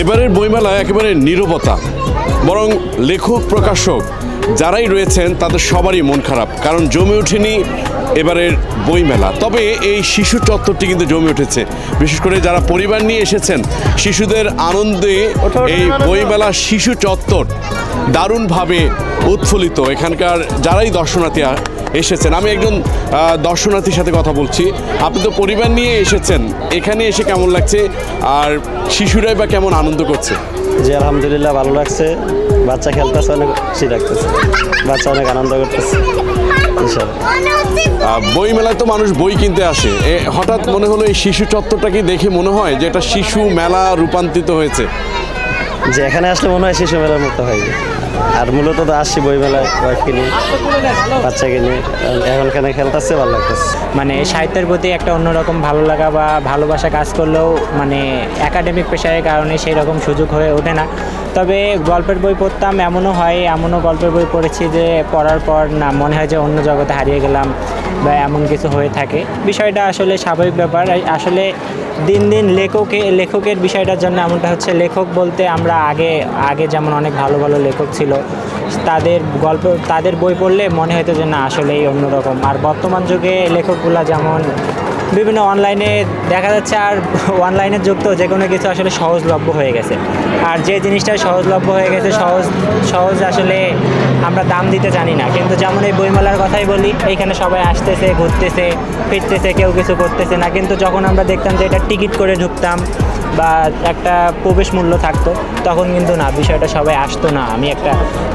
এবারের বইমেলা একেবারে নীরবতা বরং লেখক প্রকাশক যারাই রয়েছেন তাদের সবারই মন খারাপ কারণ জমে ওঠেনি এবারের বইমেলা। তবে এই শিশু চত্বরটি কিন্তু জমে উঠেছে। বিশেষ করে যারা পরিবার নিয়ে এসেছেন শিশুদের আনন্দে এই বইমেলা শিশু চত্বর দারুণভাবে উৎফুল্লিত। এখানকার যারাই দর্শনার্থী এসেছেন। আমি একজন দর্শনার্থীর সাথে কথা বলছি। আপনি তো পরিবার নিয়ে এসেছেন। এখানে এসে কেমন লাগছে? আর শিশুরাই বা কেমন আনন্দ করছে? জি আলহামদুলিল্লাহ ভালো লাগছে। বাচ্চা খেলতেছে অনেক খুশি লাগতেছে। বাচ্চা অনেক আনন্দ করতেছে। বই মেলায় তো মানুষ বই কিনতে আসে। এ, হঠাৎ মনে হলো এই শিশু চত্বরটাকে দেখে মনে হয় যে এটা শিশু মেলা রূপান্তরিত হয়েছে? যে এখানে আসলে মনে হয় শিশু মেলার মতো হয়। আর মূলত তো আসছি বই মেলায় ওয়াইফকে নিয়ে, বাচ্চাকে নিয়ে। এখন এখানে খেলতেছে, ভালো লাগতেছে। মানে সাহিত্যের প্রতি একটা অন্যরকম ভালো লাগা বা ভালোবাসা কাজ করলেও মানে একাডেমিক পেশারের কারণে সেই রকম সুযোগ হয়ে ওঠে না। তবে গল্পের বই পড়তাম, এমনও হয়, এমনও গল্পের বই পড়েছি যে পড়ার পর না মনে হয় যে অন্য জগতে হারিয়ে গেলাম বা এমন কিছু হয়ে থাকে। বিষয়টা আসলে স্বাভাবিক ব্যাপার। আসলে দিন দিন লেখকে, লেখকের বিষয়টার জন্য এমনটা হচ্ছে, লেখক বলতে আমরা আগে আগে যেমন অনেক ভালো ভালো লেখক ছিল, তাদের গল্প, তাদের বই পড়লে মনে হতো যে না, আসলেই অন্যরকম। আর বর্তমান যুগে লেখকগুলা যেমন বিভিন্ন অনলাইনে দেখা যাচ্ছে আর অনলাইনে যুক্ত যে কোনো কিছু আসলে সহজলভ্য হয়ে গেছে। আর যে জিনিসটা সহজলভ্য হয়ে গেছে, সহজ সহজ আসলে আমরা দাম দিতে জানি না। কিন্তু যেমন এই বইমেলার কথাই বলি এইখানে সবাই আসতেছে, ঘুরতেছে, ফিরতেছে, কেউ কিছু করতেছে না। কিন্তু যখন আমরা দেখতাম যে এটা টিকিট করে ঢুকতাম বা একটা প্রবেশ মূল্য থাকতো, তখন কিন্তু না, বিষয়টা সবাই আসতো না। আমি একটা,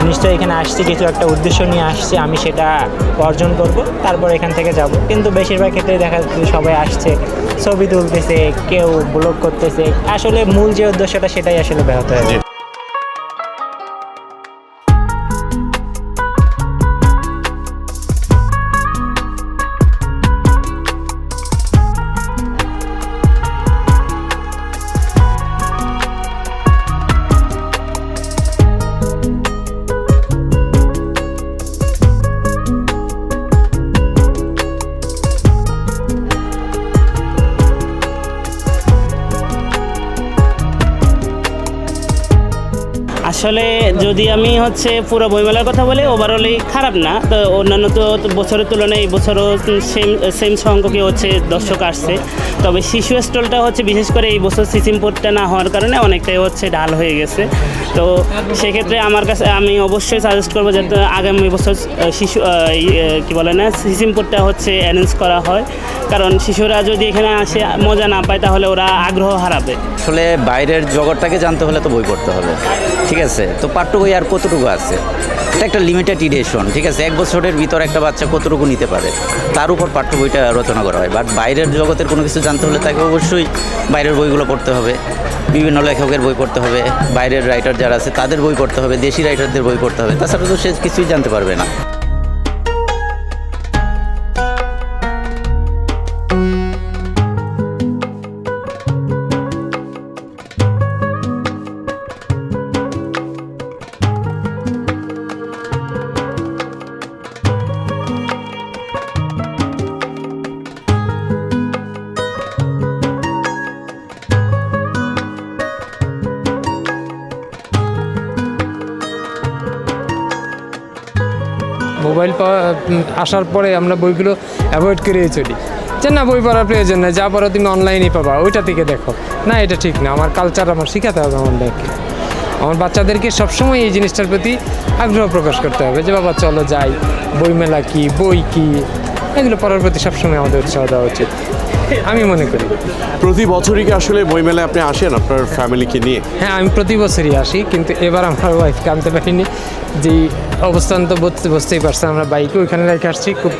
নিশ্চয়ই এখানে আসছি, কিছু একটা উদ্দেশ্য নিয়ে আসছি, আমি সেটা অর্জন করব, তারপর এখান থেকে যাব। কিন্তু বেশিরভাগ ক্ষেত্রে দেখা যাচ্ছে সবাই আসছে, ছবি তুলতেছে, কেউ ব্লগ করতেছে। আসলে মূল যে উদ্দেশ্যটা, সেটাই আসলে ব্যাহত হয়ে আসলে যদি আমি হচ্ছে পুরো বইমেলার কথা বলি ওভারঅলই খারাপ না। তো অন্যান্য তো বছরের তুলনায় এই বছরও সেম সেম সংখ্যকই হচ্ছে দর্শক আসছে। তবে শিশু স্টলটা হচ্ছে বিশেষ করে এই বছর সিসিমপুরটা না হওয়ার কারণে অনেকটাই হচ্ছে ঢাল হয়ে গেছে। তো সেক্ষেত্রে আমার কাছে, আমি অবশ্যই সাজেস্ট করব যাতে আগামী বছর শিশু কি বলে না, সিসিমপুরটা হচ্ছে অ্যারেঞ্জ করা হয়। কারণ শিশুরা যদি এখানে আসে, মজা না পায়, তাহলে ওরা আগ্রহ হারাবে। আসলে বাইরের জগৎটাকে জানতে হলে তো বই পড়তে হবে। ঠিক আছে? তো বই আর কতটুকু আছে? এটা একটা লিমিটেড ইডিশন ঠিক আছে? এক বছরের ভিতর একটা বাচ্চা কতটুকু নিতে পারে? তার উপর পাঠ্য বইটা রচনা করা হয়। বাট বাইরের জগতের কোনো কিছু জানতে হলে তাকে অবশ্যই বাইরের বইগুলো পড়তে হবে। বিভিন্ন লেখকের বই পড়তে হবে। বাইরের রাইটার যারা আছে তাদের বই পড়তে হবে। দেশি রাইটারদের বই পড়তে হবে। তাছাড়া তো সে কিছুই জানতে পারবে না। মোবাইল পাওয়া আসার পরে আমরা বইগুলো অ্যাভয়েড করেই চলি। যে না, বই পড়ার প্রয়োজন নেই, যা পড়া তুমি অনলাইনে পাবা, ওইটা থেকে দেখো। না, এটা ঠিক না, আমার কালচার আমার শেখাতে হবে অনলাইনকে আমার বাচ্চাদেরকে সবসময় এই জিনিসটার প্রতি আগ্রহ প্রকাশ করতে হবে যে, বাবা, চলো যাই, বইমেলা কী, বই কী? এগুলো পড়ার প্রতি সবসময় আমাদের উৎসাহ দেওয়া উচিত। আমি মনে করি। প্রতি বছরই কি আসলে বই মেলায় আপনি আসেন আপনার ফ্যামিলিকে নিয়ে? হ্যাঁ আমি প্রতি বছরই আসি কিন্তু এবার আমার ওয়াইফকে আনতে পারিনি। যে অবস্থান তো বুঝতে বুঝতেই পারছে আমরা বাইকে ওইখানে রেখে আসছি খুব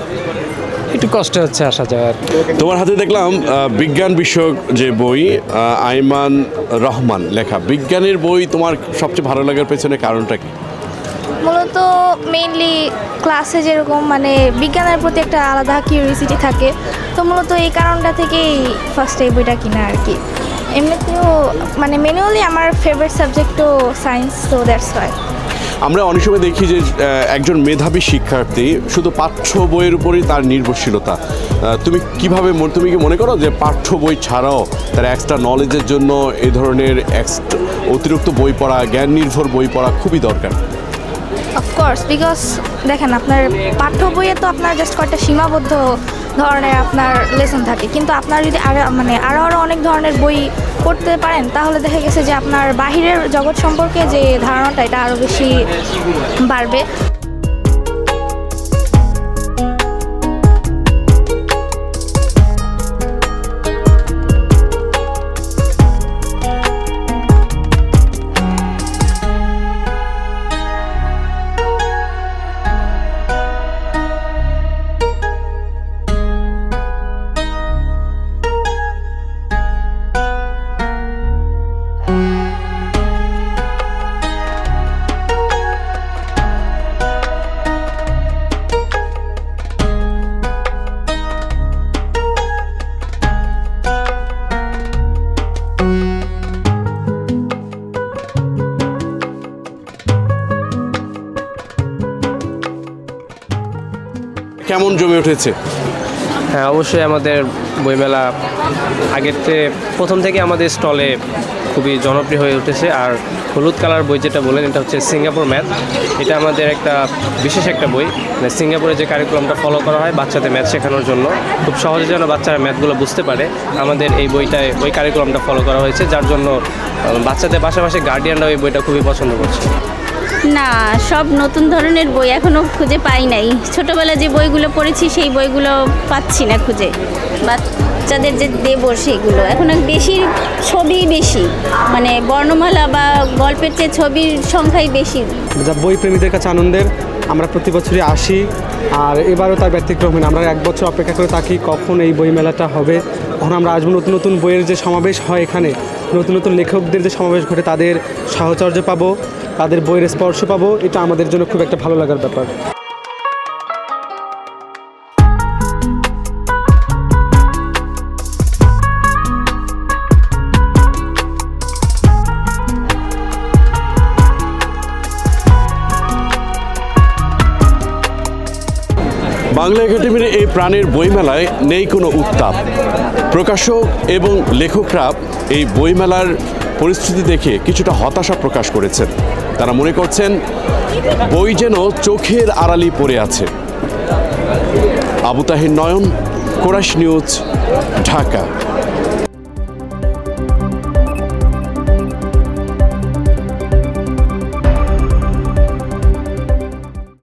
একটু কষ্ট হচ্ছে আসা যাওয়ার তোমার হাতে দেখলাম বিজ্ঞান বিষয়ক যে বই আইমান রহমান লেখা। বিজ্ঞানের বই তোমার সবচেয়ে ভালো লাগার পেছনে কারণটা কি? মূলত মেইনলি ক্লাসে যেরকম মানে বিজ্ঞানের প্রতি একটা আলাদা কিউরিয়াসিটি থাকে, তো মূলত এই কারণটা থেকেই ফার্স্ট এই বইটা কিনা আর কি। এমনিতেও মানে ম্যানুয়ালি আমার ফেভারিট সাবজেক্টও সায়েন্স তো দ্যাটস ওয়াই আমরা অনেক সময় দেখি যে একজন মেধাবী শিক্ষার্থী শুধু পাঠ্য বইয়ের উপরই তার নির্ভরশীলতা। তুমি কীভাবে তুমি কি মনে করো যে পাঠ্য বই ছাড়াও তার এক্সট্রা নলেজের জন্য এ ধরনের অতিরিক্ত বই পড়া, জ্ঞান নির্ভর বই পড়া খুবই দরকার? অফকোর্স বিকজ দেখেন, আপনার পাঠ্য বইয়ে তো আপনার জাস্ট কয়েকটা সীমাবদ্ধ ধরনের আপনার লেসন থাকে। কিন্তু আপনার যদি আরও মানে আরও আরও অনেক ধরনের বই পড়তে পারেন, তাহলে দেখা গেছে যে আপনার বাহিরের জগৎ সম্পর্কে যে ধারণাটা, এটা আরও বেশি বাড়বে। কেমন জমে উঠেছে? হ্যাঁ অবশ্যই আমাদের বইমেলা আগের প্রথম থেকে আমাদের স্টলে খুবই জনপ্রিয় হয়ে উঠেছে। আর হলুদ কালার বই যেটা বলেন এটা হচ্ছে সিঙ্গাপুর ম্যাথ। এটা আমাদের একটা বিশেষ একটা বই। মানে সিঙ্গাপুরে যে কারিকুলামটা ফলো করা হয় বাচ্চাদের ম্যাথ শেখানোর জন্য, খুব সহজে যেন বাচ্চারা ম্যাথগুলো বুঝতে পারে। আমাদের এই বইটায়, ওই কারিকুলামটা ফলো করা হয়েছে, যার জন্য বাচ্চাদের পাশাপাশি গার্ডিয়ানরা ওই বইটা খুবই পছন্দ করছে। না, সব নতুন ধরনের বই এখনও খুঁজে পাই নাই। ছোটবেলায় যে বইগুলো পড়েছি, সেই বইগুলো পাচ্ছি না খুঁজে। বাচ্চাদের যে দেব সেইগুলো এখন বেশি ছবি বেশি। মানে বর্ণমালা বা গল্পের চেয়ে ছবির সংখ্যাই বেশি। যা বই প্রেমীদের কাছে আনন্দের, আমরা প্রতি বছরই আসি। আর এবারও তার ব্যতিক্রম হয়। আমরা এক বছর অপেক্ষা করে থাকি কখন এই বই মেলাটা হবে। কখন আমরা আসব? নতুন নতুন বইয়ের যে সমাবেশ হয় এখানে, নতুন নতুন লেখকদের যে সমাবেশ ঘটে, তাদের সাহচর্য পাবো। তাদের বইয়ের স্পর্শ পাবো, এটা আমাদের জন্য খুব একটা ভালো লাগার ব্যাপার। বাংলা একাডেমির এই প্রাণের বইমেলায় নেই কোনো উত্তাপ। প্রকাশক এবং লেখকরা এই বইমেলার পরিস্থিতি দেখে কিছুটা হতাশা প্রকাশ করেছেন। তারা মনে করছেন বই যেন চোখের আড়ালি পড়ে আছে। Abu Tahir Nayan chorus news, Dhaka.